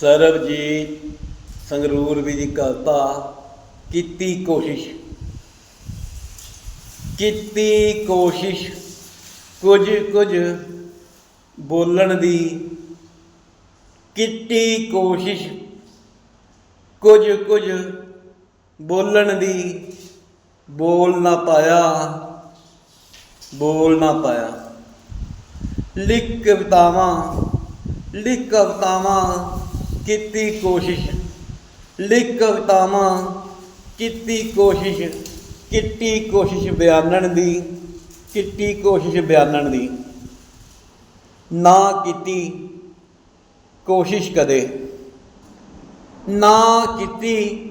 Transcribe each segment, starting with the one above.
ਸਰਬਜੀਤ ਸੰਗਰੂਰ ਵੀ ਦੀ ਕਵਿਤਾ ਕੀਤੀ ਕੋਸ਼ਿਸ਼। ਕੀਤੀ ਕੋਸ਼ਿਸ਼। ਕੁਝ ਕੁਝ ਬੋਲਣ ਦੀ ਕੀਤੀ ਕੋਸ਼ਿਸ਼। ਕੁਝ ਕੁਝ ਬੋਲਣ ਦੀ ਬੋਲ ਨਾ ਪਾਇਆ। ਬੋਲ ਨਾ ਪਾਇਆ। ਲਿਖ ਕਵਿਤਾਵਾਂ ਲਿਖ ਕਵਿਤਾਵਾਂ ਕੀਤੀ ਕੋਸ਼ਿਸ਼, ਲਿਖ ਕਵਿਤਾਵਾਂ ਕੀਤੀ ਕੋਸ਼ਿਸ਼ ਕੀਤੀ ਕੋਸ਼ਿਸ਼ ਬਿਆਨਣ ਦੀ, ਕਿੱਟੀ ਕੋਸ਼ਿਸ਼ ਬਿਆਨਣ ਦੀ। ਨਾ ਕੀਤੀ ਕੋਸ਼ਿਸ਼ ਕਦੇ, ਨਾ ਕੀਤੀ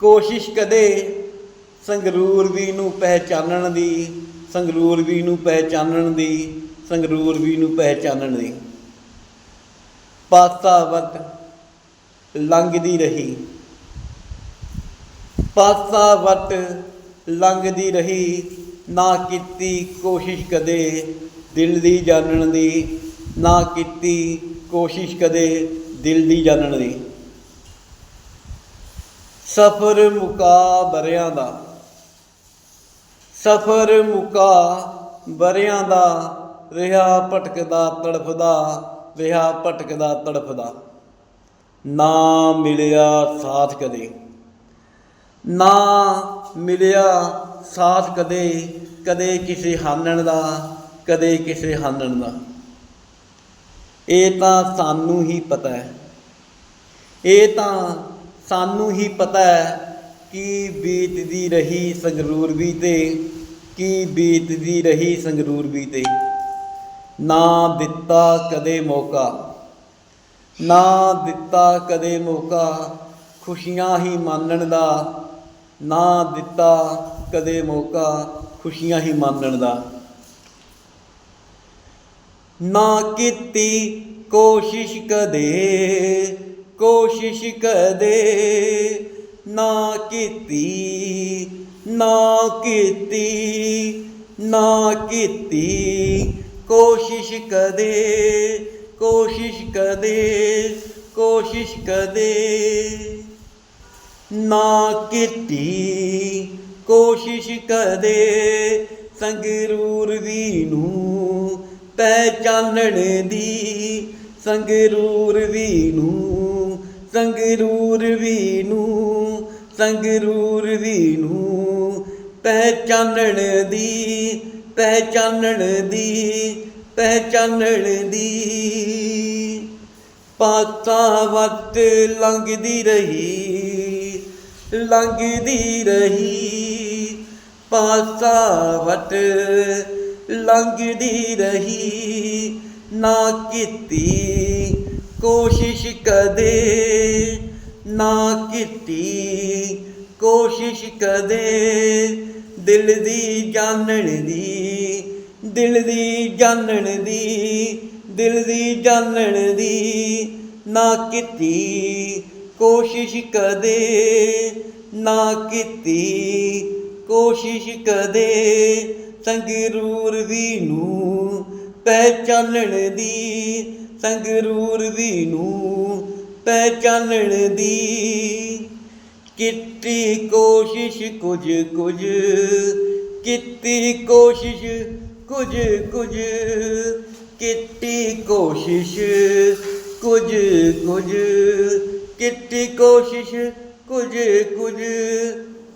ਕੋਸ਼ਿਸ਼ ਕਦੇ, ਸੰਗਰੂਰ ਵੀ ਨੂੰ ਪਹਿਚਾਨਣ ਦੀ, ਸੰਗਰੂਰ ਵੀ ਨੂੰ ਪਹਿਚਾਨਣ ਦੀ, ਸੰਗਰੂਰ ਵੀ ਨੂੰ ਪਹਿਚਾਨਣ ਦੀ। ਪਾਸਾ ਵਟ ਲੰਘਦੀ ਰਹੀ। ਪਾਸਾ ਵਟ ਲੰਘਦੀ ਰਹੀ, ਨਾ ਕੀਤੀ ਕੋਸ਼ਿਸ਼ ਕਦੇ ਦਿਲ ਦੀ ਜਾਣਨ ਦੀ, ਨਾ ਕੀਤੀ ਕੋਸ਼ਿਸ਼ ਕਦੇ ਦਿਲ ਦੀ ਜਾਣਨ ਦੀ। ਸਫਰ ਮੁਕਾ ਬਰਿਆਂ ਦਾ, ਸਫਰ ਮੁਕਾ ਬਰਿਆਂ ਦਾ, ਰਿਹਾ ਭਟਕਦਾ ਤੜਫਦਾ, ਰਿਹਾ ਭਟਕਦਾ ਤੜਫਦਾ। ਨਾ ਮਿਲਿਆ ਸਾਥ ਕਦੇ। ਨਾ ਮਿਲਿਆ ਸਾਥ ਕਦੇ ਕਦੇ ਕਿਸੇ ਹਾਨਣ ਦਾ, ਕਦੇ ਕਿਸੇ ਹਾਨਣ ਦਾ। ਇਹ ਤਾਂ ਸਾਨੂੰ ਹੀ ਪਤਾ ਹੈ। ਇਹ ਤਾਂ ਸਾਨੂੰ ਹੀ ਪਤਾ ਹੈ ਕੀ ਬੀਤਦੀ ਰਹੀ ਸੰਗਰੂਰ ਵੀ ਤੇ ਕੀ ਬੀਤਦੀ ਰਹੀ ਸੰਗਰੂਰ ਵੀ ਤੇ ਨਾ ਦਿੱਤਾ ਕਦੇ ਮੌਕਾ। ਨਾ ਦਿੱਤਾ ਕਦੇ ਮੌਕਾ ਖੁਸ਼ੀਆਂ ਹੀ ਮਾਨਣ ਦਾ। ਨਾ ਦਿੱਤਾ ਕਦੇ ਮੌਕਾ ਖੁਸ਼ੀਆਂ ਹੀ ਮਾਨਣ ਦਾ। ਨਾ ਕੀਤੀ ਕੋਸ਼ਿਸ਼ ਕਦੇ ਕੋਸ਼ਿਸ਼ ਕਦੇ। ਨਾ ਕੀਤੀ ਨਾ ਕੀਤੀ ਨਾ ਕੀਤੀ ਕੋਸ਼ਿਸ਼ ਕਦੇ। ਕੋਸ਼ਿਸ਼ ਕਦੇ ਕੋਸ਼ਿਸ਼ ਕਦੇ। ਨਾ ਕੀਤੀ, ਕੋਸ਼ਿਸ਼ ਕਦੇ। ਸੰਗਰੂਰ ਵੀ ਨੂੰ ਪਹਿਚਾਨਣ ਦੀ, ਸੰਗਰੂਰ ਵੀ ਨੂੰ ਸੰਗਰੂਰ ਵੀ ਨੂੰ ਸੰਗਰੂਰ ਵੀ ਨੂੰ ਪਹਿਚਾਨਣ ਦੀ ਪਹਿਚਾਨਣ ਦੀ। ਪਹਿਚਾਨਣ ਦੀ। ਪਾਤਾ ਵਟ ਲੰਘਦੀ ਰਹੀ ਲੰਘਦੀ ਰਹੀ। ਪਾਤਾ ਵਟ ਲੰਘਦੀ ਰਹੀ, ਨਾ ਕੀਤੀ ਕੋਸ਼ਿਸ਼ ਕਦੇ, ਨਾ ਕੀਤੀ ਕੋਸ਼ਿਸ਼ ਕਦੇ। ਦਿਲ ਦੀ ਜਾਣਨ ਦੀ ਦਿਲ ਦੀ ਜਾਣਨ ਦੀ, ਦਿਲ ਦੀ ਜਾਣਨ ਦੀ ਨਾ ਕੀਤੀ ਕੋਸ਼ਿਸ਼ ਕਦੇ, ਨਾ ਕੀਤੀ ਕੋਸ਼ਿਸ਼ ਕਦੇ। ਸੰਗਰੂਰ ਵੀ ਨੂੰ ਪਹਿਚਾਨਣ ਦੀ ਸੰਗਰੂਰ ਵੀ ਨੂੰ ਪਹਿਚਾਨਣ ਦੀ। ਕੀਤੀ ਕੋਸ਼ਿਸ਼ ਕੁਝ ਕੁਝ, ਕੀਤੀ ਕੋਸ਼ਿਸ਼ ਕੁਝ ਕੁਝ ਕੀਤੀ ਕੋਸ਼ਿਸ਼, ਕੁਝ ਕੁਝ ਕੀਤੀ ਕੋਸ਼ਿਸ਼, ਕੁਝ ਕੁਝ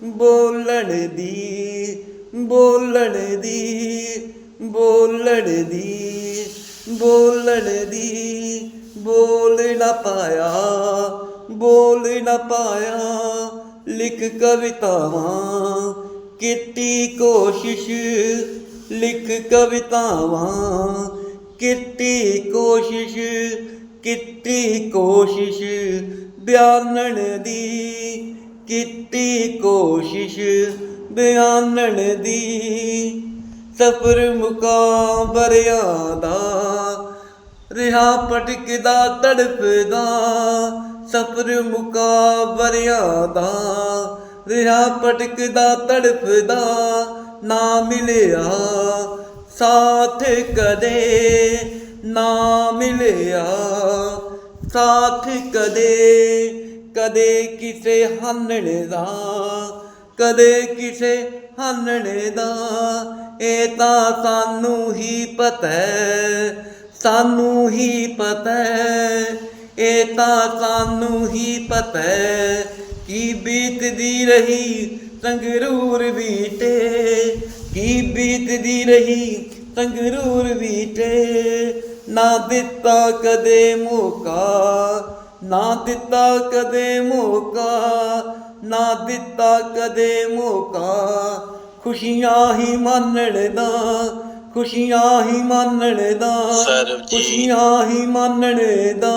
ਬੋਲਣ ਦੀ ਬੋਲਣ ਦੀ ਬੋਲਣ ਦੀ ਬੋਲਣ ਦੀ, ਬੋਲ ਨਾ ਪਾਇਆ, ਬੋਲ ਨਾ ਪਾਇਆ, ਲਿਖ ਕਵਿਤਾਵਾਂ ਕੀਤੀ ਕੋਸ਼ਿਸ਼ ਲਿਖ ਕਵਿਤਾਵਾਂ, ਕੀਤੀ ਕੋਸ਼ਿਸ਼ ਕੀਤੀ ਕੋਸ਼ਿਸ਼। ਬਿਆਨਣ ਦੀ, ਕੀਤੀ ਕੋਸ਼ਿਸ਼, ਬਿਆਨਣ ਦੀ। ਸਫਰ ਮੁਕਾਬਰਿਆਂ ਦਾ, ਰਿਹਾ ਭਟਕਦਾ, ਤੜਫਦਾ। ਸਫਰ ਮੁਕਾਬਰਿਆਂ ਦਾ, ਰਿਹਾ ਭਟਕਦਾ, ਤੜਫਦਾ। ਨਾ ਮਿਲਿਆ। ਸਾਥ ਕਦੇ ਨਾ ਮਿਲਿਆ। ਸਾਥ ਕਦੇ ਕਦੇ ਕਿਸੇ ਹਾਨਣ ਦਾ, ਕਦੇ ਕਿਸੇ ਹਾਨਣ ਦਾ। ਇਹ ਤਾਂ ਸਾਨੂੰ ਹੀ ਪਤਾ ਸਾਨੂੰ ਹੀ ਪਤਾ ਇਹ ਤਾਂ ਸਾਨੂੰ ਹੀ ਪਤਾ ਕੀ ਬੀਤਦੀ ਰਹੀ ਸੰਗਰੂਰ ਵੀਟੇ ਕੀ ਬੀਤਦੀ ਰਹੀ ਸੰਗਰੂਰ ਵੀਟੇ ਨਾ ਦਿੱਤਾ ਕਦੇ ਮੌਕਾ ਨਾ ਦਿੱਤਾ ਕਦੇ ਮੌਕਾ ਨਾ ਦਿੱਤਾ ਕਦੇ ਮੌਕਾ। ਖੁਸ਼ੀਆਂ ਹੀ ਮੰਨਣ ਦਾ ਖੁਸ਼ੀਆਂ ਹੀ ਮੰਨਣ ਦਾ। ਖੁਸ਼ੀਆਂ ਹੀ ਮੰਨਣ ਦਾ